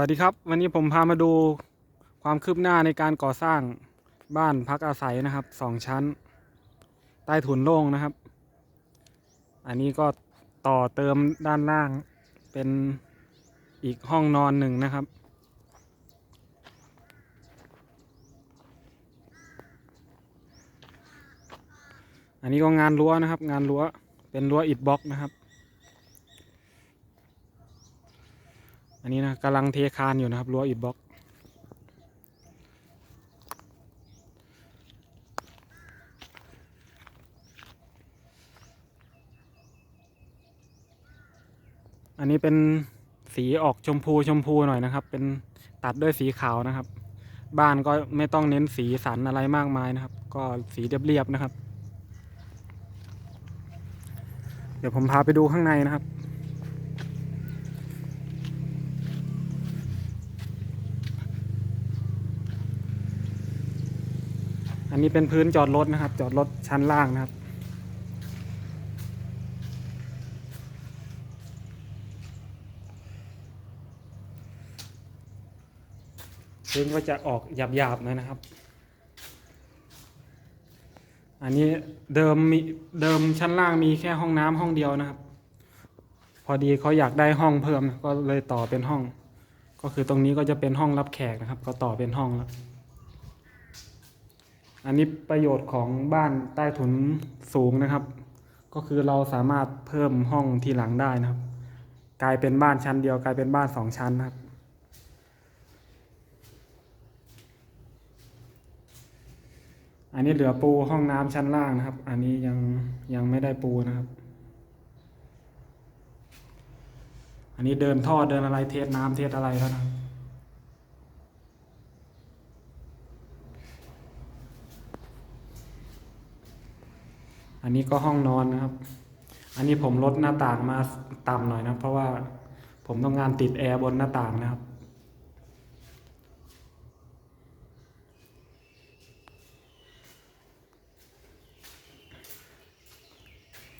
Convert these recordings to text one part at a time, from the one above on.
วัสดีครับ วันนี้ผมพามาดูความคืบหน้าในการก่อสร้างบ้านพักอาศัยนะครับสองชั้น ใต้ถุนโล่งนะครับ อันนี้ก็ต่อเติมด้านล่างเป็นอีกห้องนอนหนึ่งนะครับ อันนี้ก็งานรั้วนะครับ งานรั้วเป็นรั้วอิฐบล็อกนะครับ อันนี้นะกำลังเทคานอยู่นะครับรั้วอิฐบล็อกอันนี้เป็นสีออกชมพูชมพูหน่อยนะครับ เป็นตัดด้วยสีขาวนะครับ บ้านก็ไม่ต้องเน้นสีสันอะไรมากมายนะครับ ก็สีเรียบๆนะครับ เดี๋ยวผมพาไปดูข้างในนะครับ อันนี้เป็นพื้นจอดรถนะครับ จอดรถชั้นล่างนะครับ พื้นก็จะออกหยาบๆหน่อยนะครับ อันนี้เดิมมีเดิมชั้นล่างมีแค่ห้องน้ำห้องเดียวนะครับ พอดีเขาอยากได้ห้องเพิ่มก็เลยต่อเป็นห้อง ก็คือตรงนี้ก็จะเป็นห้องรับแขกนะครับ ก็ต่อเป็นห้องแล้ว อันนี้ประโยชน์ของบ้านใต้ถุนสูงนะครับ ก็คือเราสามารถเพิ่มห้องที่หลังได้นะครับ กลายเป็นบ้านชั้นเดียวกลายเป็นบ้านสองชั้นนะครับ อันนี้เหลือปูห้องน้ำชั้นล่างนะครับ อันนี้ยังยังไม่ได้ปูนะครับ อันนี้เดินท่อเดินอะไรเทสน้ำเทสอะไรแล้วนะครับ อันนี้ก็ห้องนอนนะครับ อันนี้ผมลดหน้าต่างมาต่ำหน่อยนะ เพราะว่าผมต้องการติดแอร์บนหน้าต่างนะครับ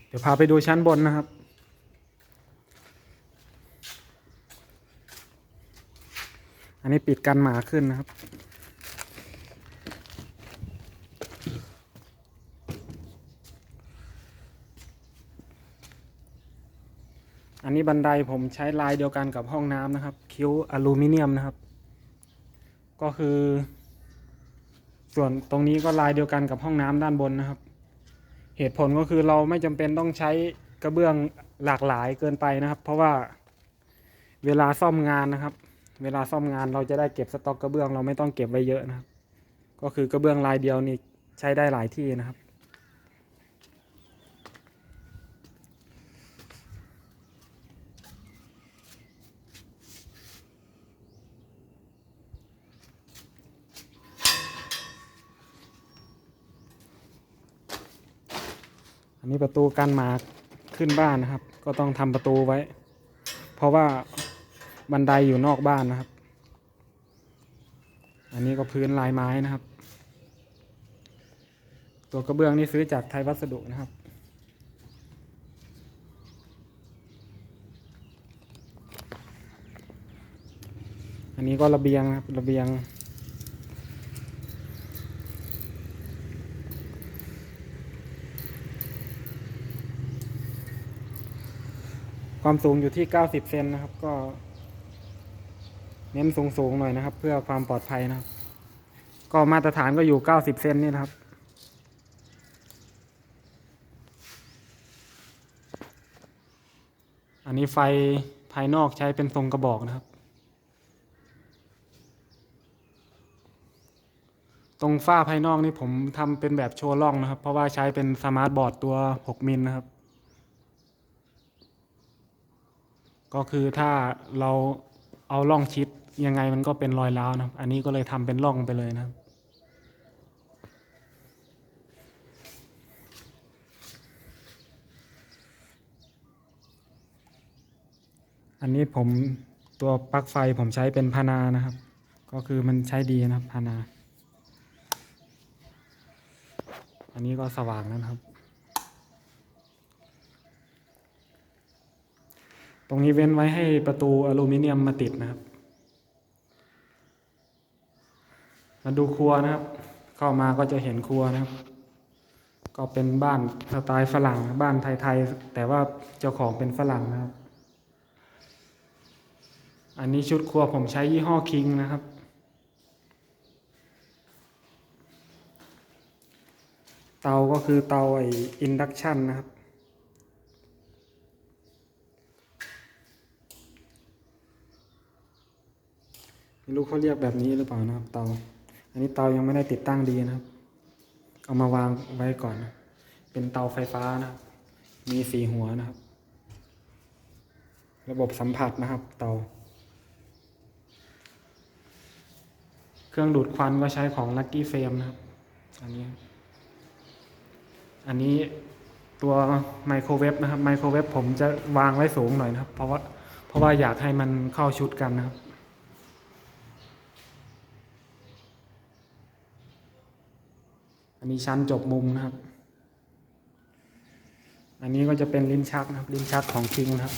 เดี๋ยวพาไปดูชั้นบนนะครับอันนี้ปิดกันหมาขึ้นนะครับ อันนี้บันไดผมใช้ลายเดียวกันกับห้องน้ำนะครับ คิ้วอลูมิเนียมนะครับ ก็คือ ส่วนตรงนี้ก็ลายเดียวกันกับห้องน้ำด้านบนนะครับ เหตุผลก็คือเราไม่จำเป็นต้องใช้กระเบื้องหลากหลายเกินไปนะครับ เพราะว่าเวลาซ่อมงานนะครับ เวลาซ่อมงานเราจะได้เก็บสต็อกกระเบื้อง เราไม่ต้องเก็บไว้เยอะนะครับ ก็คือกระเบื้องลายเดียวนี่ใช้ได้หลายที่นะครับีประตูกันหมาขึ้นบ้านนะครับ ก็ต้องทำประตูไว้ เพราะว่าบันไดอยู่นอกบ้านนะครับ อันนี้ก็พื้นลายไม้นะครับ ตัวกระเบื้องนี่ซื้อจากไทยวัสดุนะครับ อันนี้ก็ระเบียงนะครับระเบียง ความสูงอยู่ที่ 90 เซนนะครับ ก็ เน้นสูงๆหน่อยนะครับ เพื่อความปลอดภัยนะครับ ก็มาตรฐานก็อยู่ 90 เซนนี่นะครับ อันนี้ไฟภายนอกใช้เป็นทรงกระบอกนะครับ ตรงฝ้าภายนอกนี่ผมทำเป็นแบบโชว์ล่องนะครับ เพราะว่าใช้เป็นสมาร์ทบอร์ดตัว 6 มิลนะครับ ก็คือถ้าเราเอาล่องชิดยังไงมันก็เป็นรอยร้าวนะอันนี้ก็เลยทำเป็นร่องไปเลยนะอันนี้ผมตัวปลั๊กไฟผมใช้เป็นพานานะครับ ก็คือมันใช้ดีนะครับพานา อันนี้ก็สว่างนะครับ ตรงนี้เว้นไว้ให้ประตูอลูมิเนียมมาติดนะครับ มาดูครัวนะครับ เข้ามาก็จะเห็นครัวนะครับ ก็เป็นบ้านสไตล์ฝรั่งบ้านไทยๆแต่ว่าเจ้าของเป็นฝรั่งนะครับ อันนี้ชุดครัวผมใช้ยี่ห้อคิงนะครับเตาก็คือเตาไออินดักชันนะครับ รู้เขาเรียกแบบนี้หรือเปล่านะครับ เตา อันนี้เตายังไม่ได้ติดตั้งดีนะครับ เอามาวางไว้ก่อนนะเป็นเตาไฟฟ้านะครับมีสีหัวนะครับ ระบบสัมผัสนะครับ เตา เครื่องดูดควันก็ใช้ของ Lucky Frame นะครับ อันนี้ อันนี้ตัวไมโครเวฟนะครับไมโครเวฟผมจะวางไว้สูงหน่อยนะครับ เพราะว่าเพราะว่าอยากให้มันเข้าชุดกันนะครับ อันนี้ชั้นจบมุมนะครับ อันนี้ก็จะเป็นลิ้นชักนะครับ ลิ้นชักของคิงนะครับ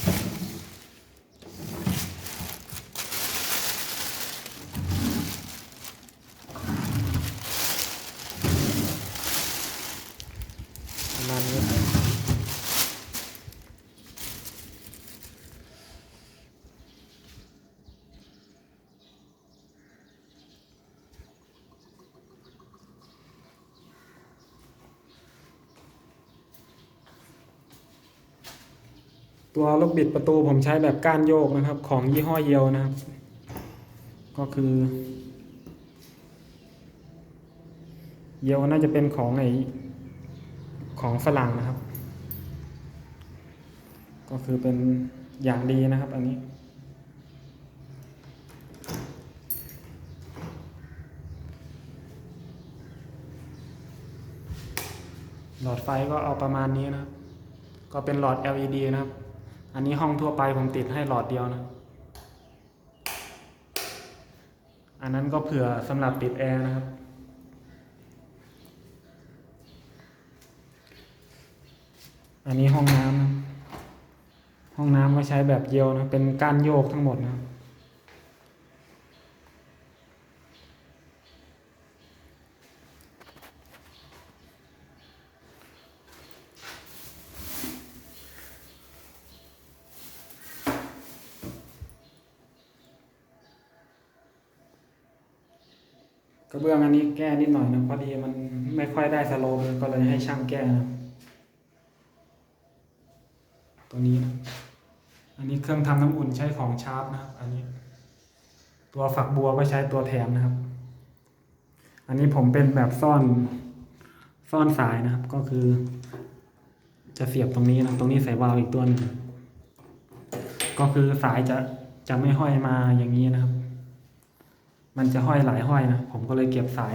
ตัวลูกบิดประตูผมใช้แบบก้านโยกนะครับ ของยี่ห้อเยลนะครับ ก็คือ เยลน่าจะเป็นของไอของฝรั่งนะครับ ก็คือเป็นอย่างดีนะครับ อันนี้หลอดไฟก็เอาประมาณนี้นะครับ ก็เป็นหลอด LED นะครับ อันนี้ห้องทั่วไปผมติดให้หลอดเดียวนะ อันนั้นก็เผื่อสำหรับติดแอร์นะครับ อันนี้ห้องน้ำนะห้องน้ำก็ใช้แบบเยียวนะ เป็นก้านโยกทั้งหมดนะครับ กระเบื้องอันนี้แก้นิดหน่อยนะพอดีมันไม่ค่อยได้สโลปเลยก็เลยให้ช่างแก้นะตัวนี้นะอันนี้เครื่องทำน้ำอุ่นใช้ของชาร์ปนะครับ อันนี้ ตัวฝักบัวก็ใช้ตัวแถมนะครับ อันนี้ผมเป็นแบบซ่อนซ่อนสายนะครับ ก็คือ จะเสียบตรงนี้นะตรงนี้ใส่วาล์วอีกตัวนึงก็คือสายจะจะไม่ห้อยมาอย่างนี้นะครับ มันจะห้อยหลายห้อยนะ ผมก็เลยเก็บสาย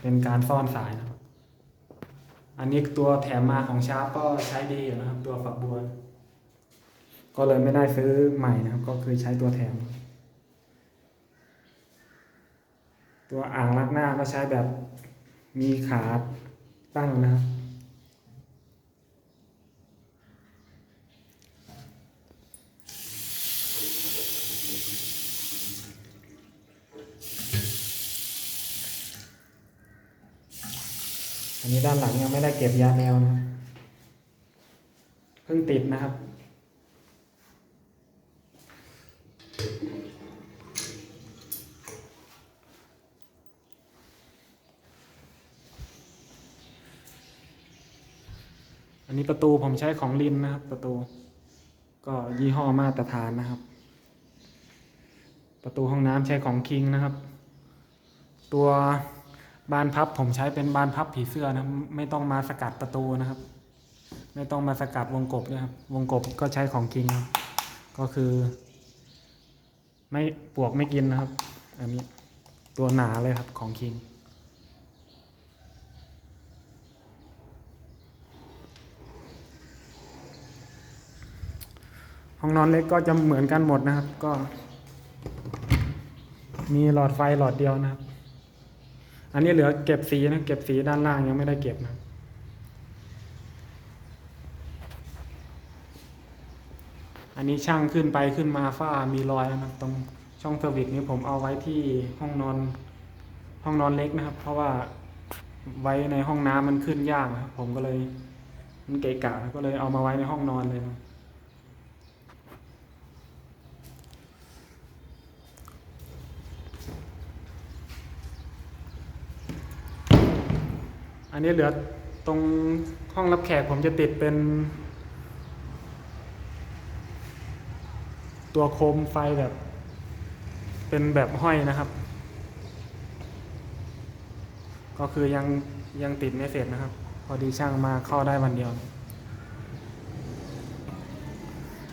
เป็นการซ่อนสายนะครับอันนี้ตัวแถมมาของชาร์ปก็ใช้ดีอยู่นะครับ ตัวฝักบัว ก็เลยไม่ได้ซื้อใหม่นะครับ ก็คือใช้ตัวแถม ตัวอ่างลักหน้าก็ใช้แบบมีขาตั้งนะครับ อันนี้ด้านหลังยังไม่ได้เก็บยาแนวนะเพิ่งติดนะครับ อันนี้ประตูผมใช้ของลินนะครับ ประตู ก็ยี่ห้อมาตรฐานนะครับ ประตูห้องน้ำใช้ของคิงนะครับ ตัว บานพับผมใช้เป็นบานพับผีเสื้อนะไม่ต้องมาสกัดประตูนะครับ ไม่ต้องมาสกัดวงกบนะครับ วงกบก็ใช้ของคิงครับก็คือ ไม่ปวกไม่กินนะครับ อันนี้ตัวหนาเลยครับของคิงห้องนอนเล็กก็จะเหมือนกันหมดนะครับ ก็ มีหลอดไฟหลอดเดียวนะครับ อันนี้เหลือเก็บสีนะ เก็บสีด้านล่างยังไม่ได้เก็บนะอันนี้ช่างขึ้นไปขึ้นมาฝ้ามีรอยนะครับตรงช่องเซอร์วิสนี้ผมเอาไว้ที่ห้องนอนห้องนอนเล็กนะครับ เพราะว่าไว้ในห้องน้ำมันขึ้นยากนะครับผมก็เลยมันเกะกะก็เลยเอามาไว้ในห้องนอนเลยนะ อันนี้เหลือตรงห้องรับแขกผมจะติดเป็น ตัวโคมไฟแบบ เป็นแบบห้อยนะครับ ก็คือยังยังติดไม่เสร็จนะครับ พอดีช่างมาเข้าได้วันเดียว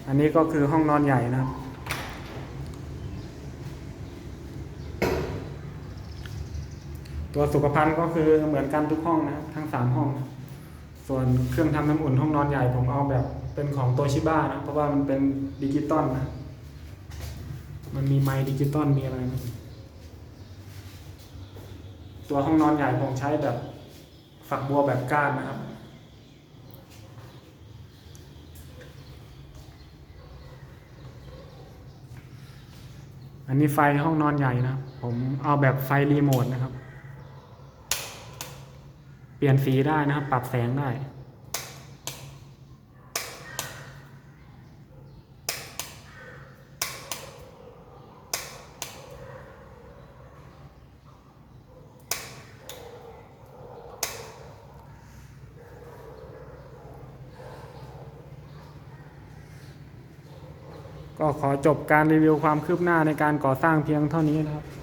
อันนี้ก็คือห้องนอนใหญ่นะครับ ตัวสุขภัณฑ์ก็คือเหมือนกันทุกห้องนะทั้งสามห้องนะส่วนเครื่องทำน้ำอุ่นห้องนอนใหญ่ผมเอาแบบเป็นของโตชิบ้านะเพราะว่ามันเป็นดิจิตอลนะมันมีไมค์ดิจิตอลมีอะไรนะตัวห้องนอนใหญ่ผมใช้แบบฝักบัวแบบก้านนะครับ อันนี้ไฟห้องนอนใหญ่นะผมเอาแบบไฟรีโมทนะครับ ปลี่ยนสีได้นะครับ ปรับแสงได้ ก็ขอจบการรีวิวความคืบหน้าในการก่อสร้างเพียงเท่านี้นะครับ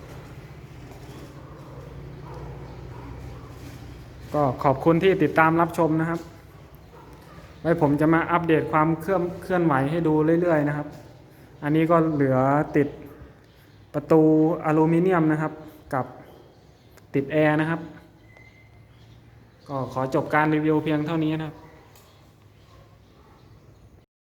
ก็ขอบคุณที่ติดตามรับชมนะครับ ไว้ผมจะมาอัปเดตความเคลื่อนเคลื่อนไหวให้ดูเรื่อย ๆ นะครับ อันนี้ก็เหลือติดประตูอลูมิเนียมนะครับ กับติดแอร์นะครับ ก็ขอจบการรีวิวเพียงเท่านี้นะครับ